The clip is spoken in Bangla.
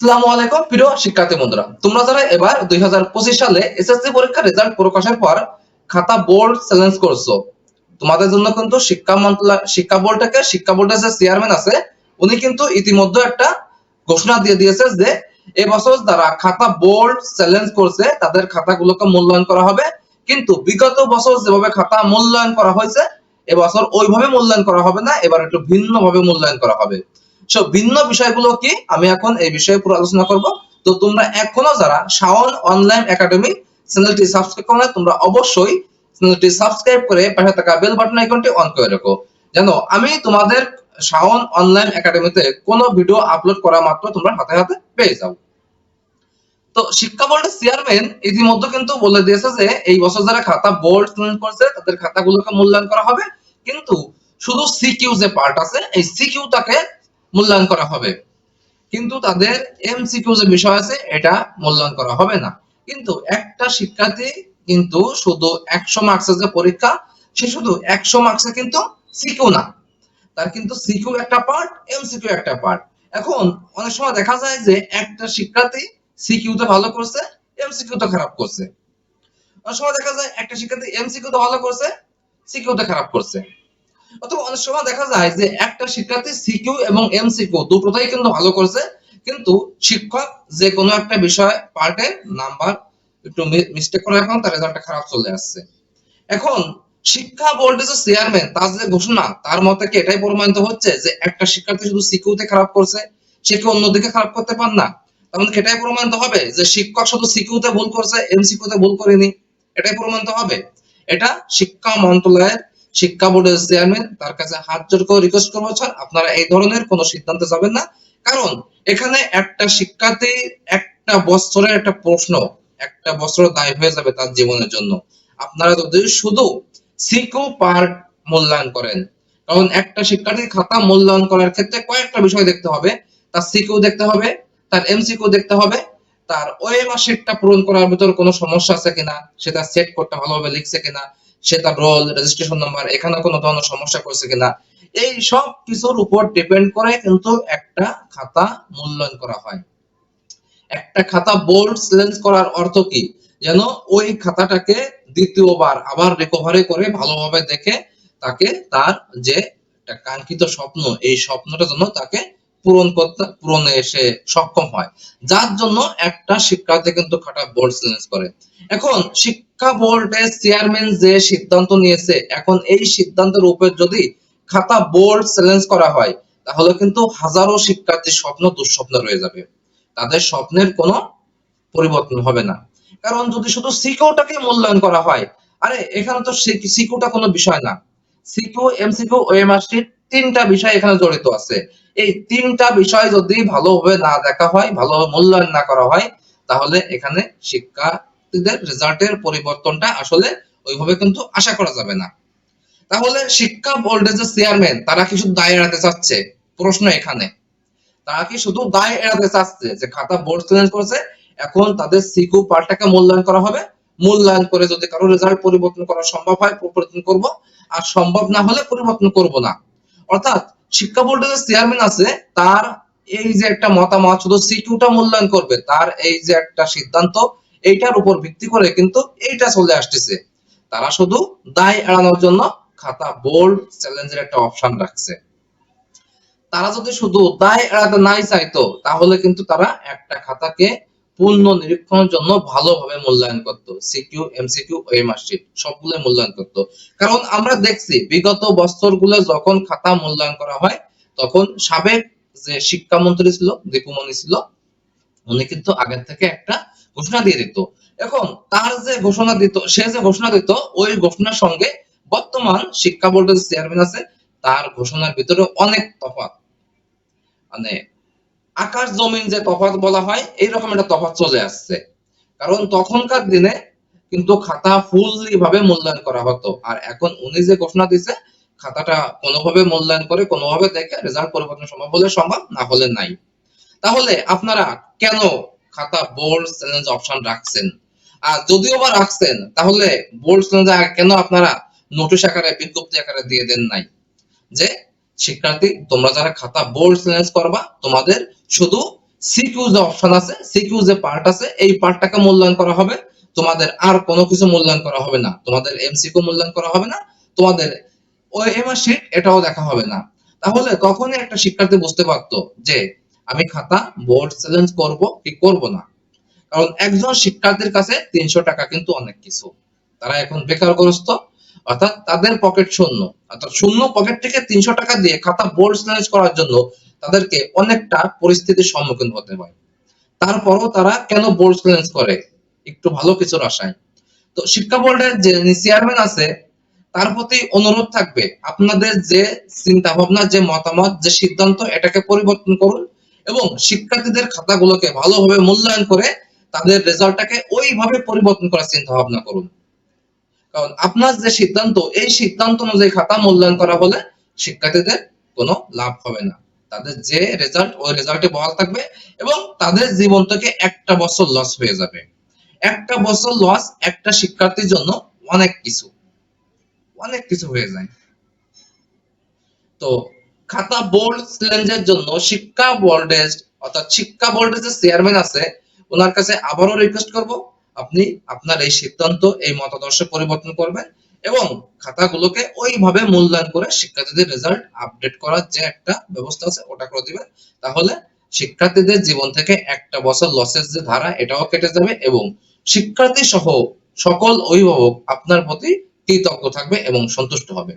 আসসালামু আলাইকুম, প্রিয় শিক্ষার্থী বন্ধুরা। তোমরা যারা এবার দুই সালে এসএসসি পরীক্ষার রেজাল্ট প্রকাশের পর খাতা বোর্ড চ্যালেঞ্জ করছ, তোমাদের জন্য কিন্তু শিক্ষা মন্ত্রণালয় শিক্ষা বোর্ড থেকে শিক্ষা বোর্ডের যে চেয়ারম্যান আছে, উনি কিন্তু ইতিমধ্যে একটা ঘোষণা দিয়ে দিয়েছে যে এবছর যারা খাতা বোর্ড চ্যালেঞ্জ করছে, তাদের খাতাগুলোকে মূল্যায়ন করা হবে। কিন্তু বিগত বছর যেভাবে খাতা মূল্যায়ন করা হয়েছে এবছর ওইভাবে মূল্যায়ন করা হবে না, এবার একটু ভিন্ন ভাবে মূল্যায়ন করা হবে। সো ভিন্ন বিষয়গুলো কি? আমি এখন এই বিষয়ে পুরো আলোচনা করব। তো তোমরা এখনও যারা শাওন অনলাইন একাডেমি চ্যানেলটি সাবস্ক্রাইব করো না তোমরা অবশ্যই চ্যানেলটি সাবস্ক্রাইব করে পাশে থাকা বেল বাটন আইকনটি অন করে রাখো। জানো, আমি তোমাদের শাওন অনলাইন একাডেমিতে কোনো ভিডিও আপলোড করা মাত্র তোমরা হাতে হাতে পেয়ে যাও। তো শিক্ষা বোর্ডের চেয়ারম্যান ইতিমধ্যে কিন্তু বলে দিয়েছে যে, এই বছর যারা খাতা বোর্ড করছে, তাদের খাতাগুলোকে মূল্যায়ন করা হবে। কিন্তু শুধু সিকিউ যে পার্ট আছে, এই সিকিউটাকে মূল্যায়ন করা হবে। কিন্তু তাদের এমসিকিউ যে বিষয় আছে, এটা মূল্যায়ন করা হবে না। কিন্তু একটা শিক্ষার্থী কিন্তু শুধু একশো মার্কসের যে পরীক্ষা, সে শুধু একশো মার্কসে কিন্তু সিকিউ না। তার কিন্তু সিকিউ একটা পার্ট এমসিকিউ একটা পার্ট এখন অনেক সময় দেখা যায় যে একটা শিক্ষার্থী সিকিউ সিকিউতে ভালো করছে এমসিকিউতে খারাপ করছে। অনেক সময় দেখা যায় একটা শিক্ষার্থী এমসিকিউতে ভালো করছে সিকিউ সিকিউতে খারাপ করছে। অথবা অনেক সময় দেখা যায় যে একটা শিক্ষার্থী সিকিউ এবং এমসিকিউ দুটোটাই কিন্তু ভালো করছে, কিন্তু শিক্ষক যে কোনো একটা বিষয় পার্টে নাম্বার একটু মিস্টেক করে এখন তার রেজাল্টটা খারাপ চলে আসছে। এখন শিক্ষা বোর্ডের যে চেয়ারম্যান তার যে ঘোষণা, তার মতে কি এটাই প্রমাণিত হচ্ছে যে একটা শিক্ষার্থী শুধু সিকিউতে খারাপ করছে, সে কি অন্যদিকে খারাপ করতে পার না? তার মানে এটাই প্রমাণিত হবে যে শিক্ষক শুধু সিকিউতে ভুল করছে এমসিকিউতে ভুল করেনি? এটাই প্রমাণিত হবে? এটা শিক্ষা মন্ত্রণালয়ের শিক্ষা বোর্ডের চেয়ারম্যান তার কাছে হাত জোর করে রিকোয়েস্ট করব, স্যার, আপনারা এই ধরনের কোনো সিদ্ধান্তে যাবেন না? কারণ এখানে একটা শিক্ষার্থী একটা বছরের একটা প্রশ্ন, একটা বছর দায় হয়ে যাবে তার জীবনের জন্য। আপনারা যদি শুধু সিকিউ পার্ট মূল্যায়ন করেন, কারণ একটা শিক্ষার্থীর খাতা মূল্যায়ন করার ক্ষেত্রে কয়েকটা বিষয় দেখতে হবে। তার সিকিউ দেখতে হবে, তার এমসিকিউ দেখতে হবে, তার ওএমআর শিটটা পূরণ করার ভিতর কোনো সমস্যা আছে কিনা, সেটা সেট করতে ভালোভাবে লিখছে কিনা সে তার রোল রেজিস্ট্রেশন নাম্বার এখানে কোনো ধরনের সমস্যা করছে কিনা, এই সব কিছুর উপর ডিপেন্ড করে কিন্তু একটা খাতা মূল্যায়ন করা হয়। একটা খাতা বোর্ড চ্যালেঞ্জ করার অর্থ কি? যেন ওই খাতাটাকে দ্বিতীয়বার আবার রিকভারি করে ভালোভাবে দেখে তাকে তার যে কাঙ্ক্ষিত স্বপ্ন, এই স্বপ্নটা যেন তাকে পূরণ করতে, পূরণে এসে সক্ষম হয়। যার জন্য একটা শিক্ষার্থী কিন্তু খাতা বোর্ড চ্যালেঞ্জ করে। এখন শিক্ষা বোর্ডের চেয়ারম্যান যে সিদ্ধান্ত নিয়েছে, এখন এই সিদ্ধান্তের উপর যদি খাতা বোর্ড চ্যালেঞ্জ করা হয়, তাহলে কিন্তু হাজারো শিক্ষার্থীর স্বপ্ন দুঃস্বপ্ন রয়ে যাবে। তাদের স্বপ্নের কোনো পরিবর্তন হবে না। কারণ যদি শুধু সিকিউটাকে মূল্যায়ন করা হয়, আরে এখানে তো সিকিউটা কোনো বিষয় না। সিকিউ, এমসিকিউ ওএমআর শিট তিনটা বিষয় এখানে জড়িত আছে। এই তিনটা বিষয় যদি ভালোভাবে না দেখা হয়, ভালোভাবে মূল্যায়ন না করা হয়, তাহলে এখানে শিক্ষার্থীদের রেজাল্টের পরিবর্তনটা আসলে ওইভাবে কিন্তু আশা করা যাবে না। তাহলে শিক্ষা বোর্ডের যে চেয়ারম্যান তারা কি শুধু দায় এড়াতে চাচ্ছে? প্রশ্ন এখানে। তারা কি শুধু দায় এড়াতে চাচ্ছে যে খাতা বোর্ড চ্যালেঞ্জ করেছে, এখন তাদের সিকিউ পার্টটাকে মূল্যায়ন করা হবে? মূল্যায়ন করে যদি কারও রেজাল্ট পরিবর্তন করা সম্ভব হয়, পরিবর্তন করব। আর সম্ভব না হলে পরিবর্তন করব না। অর্থাৎ শিক্ষা বোর্ডের যে চেয়ারম্যান আছে, তার এই যে একটা মতামত, শুধু সিকিউটা মূল্যায়ন করবে, তার এই যে একটা সিদ্ধান্ত এইটার উপর ভিত্তি করে কিন্তু এইটা চলে আসতেছে। তারা শুধু দায় এড়ানোর জন্য খাতা বোর্ড চ্যালেঞ্জের একটা অপশন রাখছে। তারা যদি শুধু দায় এড়াতে নাই চাইতো, তাহলে কিন্তু তারা একটা খাতাকে পূর্ণ নিরীক্ষণের জন্য ভালোভাবে মূল্যায়ন করতো। সিকিউ এমসিকিউ ওএমআর শিট সবগুলো মূল্যায়ন করতো। কারণ আমরা দেখছি, বিগত বছরগুলো যখন খাতা মূল্যায়ন করা হয়, তখন সাবেক যে শিক্ষামন্ত্রী ছিল দীপুমণি ছিল, উনি কিন্তু আগের থেকে একটা ঘোষণা দিয়ে দিত। এখন তার যে ঘোষণা দিত, সে যে ঘোষণা দিত, ওই ঘোষণার সঙ্গে বর্তমান শিক্ষা বোর্ডের চেয়ারম্যান আছে, তার ঘোষণার ভিতরে অনেক তফাৎ। মানে আকাশ জমিন যে তফাৎ বলা হয়, এইরকম একটা তফাৎ চলে আসছে। কারণ তখনকার দিনে কিন্তু খাতা ফুললি ভাবে মূল্যায়ন করা হতো। আর এখন উনি যে ঘোষণা দিছে, খাতাটা কোনোভাবে মূল্যায়ন করে, কোনোভাবে দেখে রেজাল্ট পরিবর্তন সম্ভব হলে সম্ভব, না হলে নাই। তাহলে আপনারা কেন খাতা বোর্ড চ্যালেঞ্জ অপশন রাখছেন। আর যদিও বা রাখছেন, তাহলে বোর্ড চ্যালেঞ্জ কেন আপনারা নোটিশ আকারে, বিজ্ঞপ্তি আকারে দিয়ে দেন নাই? যে শিক্ষার্থী, তোমরা যারা খাতা বোর্ড চ্যালেঞ্জ করবা, তোমাদের শুধু সিকিউ যে অপশন আছে সিকিউ যে পার্ট আছে, এই পার্টটাকে মূল্যায়ন করা হবে। তোমাদের আর কোনো কিছু মূল্যায়ন করা হবে না। তোমাদের এমসিকিউ মূল্যায়ন করা হবে না। তোমাদের ওই এমআর শিট এটাও দেখা হবে না। তাহলে তখনই একটা শিক্ষার্থী বুঝতে পারতো যে আমি খাতা বোর্ড চ্যালেঞ্জ করব কি করব না? কারণ একজন শিক্ষার্থীর কাছে তিনশো টাকা কিন্তু অনেক কিছু। তারা এখন বেকারগ্রস্ত, অর্থাৎ তাদের পকেট শূন্য। অর্থাৎ শূন্য পকেট থেকে তিনশো টাকা দিয়ে খাতা বোর্ড চ্যালেঞ্জ করার জন্য তাদেরকে অনেকটা পরিস্থিতির সম্মুখীন হতে হয়। তারপরও তারা কেন বোর্ড চ্যালেঞ্জ করে? একটু ভালো কিছুর আশায়। তো শিক্ষা বোর্ডের যে চেয়ারম্যান আছে, তার প্রতি অনুরোধ থাকবে, আপনাদের যে চিন্তা ভাবনা যে মতামত, যে সিদ্ধান্ত, এটাকে পরিবর্তন করুন। এবং শিক্ষার্থীদের খাতাগুলোকে ভালোভাবে মূল্যায়ন করে তাদের রেজাল্টটাকে ওইভাবে পরিবর্তন করার চিন্তা ভাবনা করুন। কারণ আপনার যে সিদ্ধান্ত, এই সিদ্ধান্ত অনুযায়ী খাতা মূল্যায়ন করা হলে শিক্ষার্থীদের কোনো লাভ হবে না। তাদের যে রেজাল্ট, ওই রেজাল্টে বহাল থাকবে এবং তাদের জীবন থেকে একটা বছর লস হয়ে যাবে। একটা বছর লস একটা শিক্ষার্থীর জন্য অনেক কিছু অনেক কিছু হয়ে যায়। তো খাতা বোর্ড চ্যালেঞ্জের জন্য শিক্ষা বোর্ডের, অর্থাৎ শিক্ষা বোর্ডের যে চেয়ারম্যান আছে, ওনার কাছে আবারও রিকোয়েস্ট করব আপনি আপনার এই সিদ্ধান্ত, এই মতাদর্শ পরিবর্তন করবেন এবং খাতাগুলোকে ওইভাবে মূল্যায়ন করে শিক্ষার্থীদের রেজাল্ট আপডেট করার যে একটা ব্যবস্থা আছে, ওটা করে দিবেন। তাহলে শিক্ষার্থীদের জীবন থেকে একটা বছর লসের যে ধারা, এটাও কেটে যাবে এবং শিক্ষার্থী সহ সকল অভিভাবক আপনার প্রতি কৃতজ্ঞ থাকবে এবং সন্তুষ্ট হবে।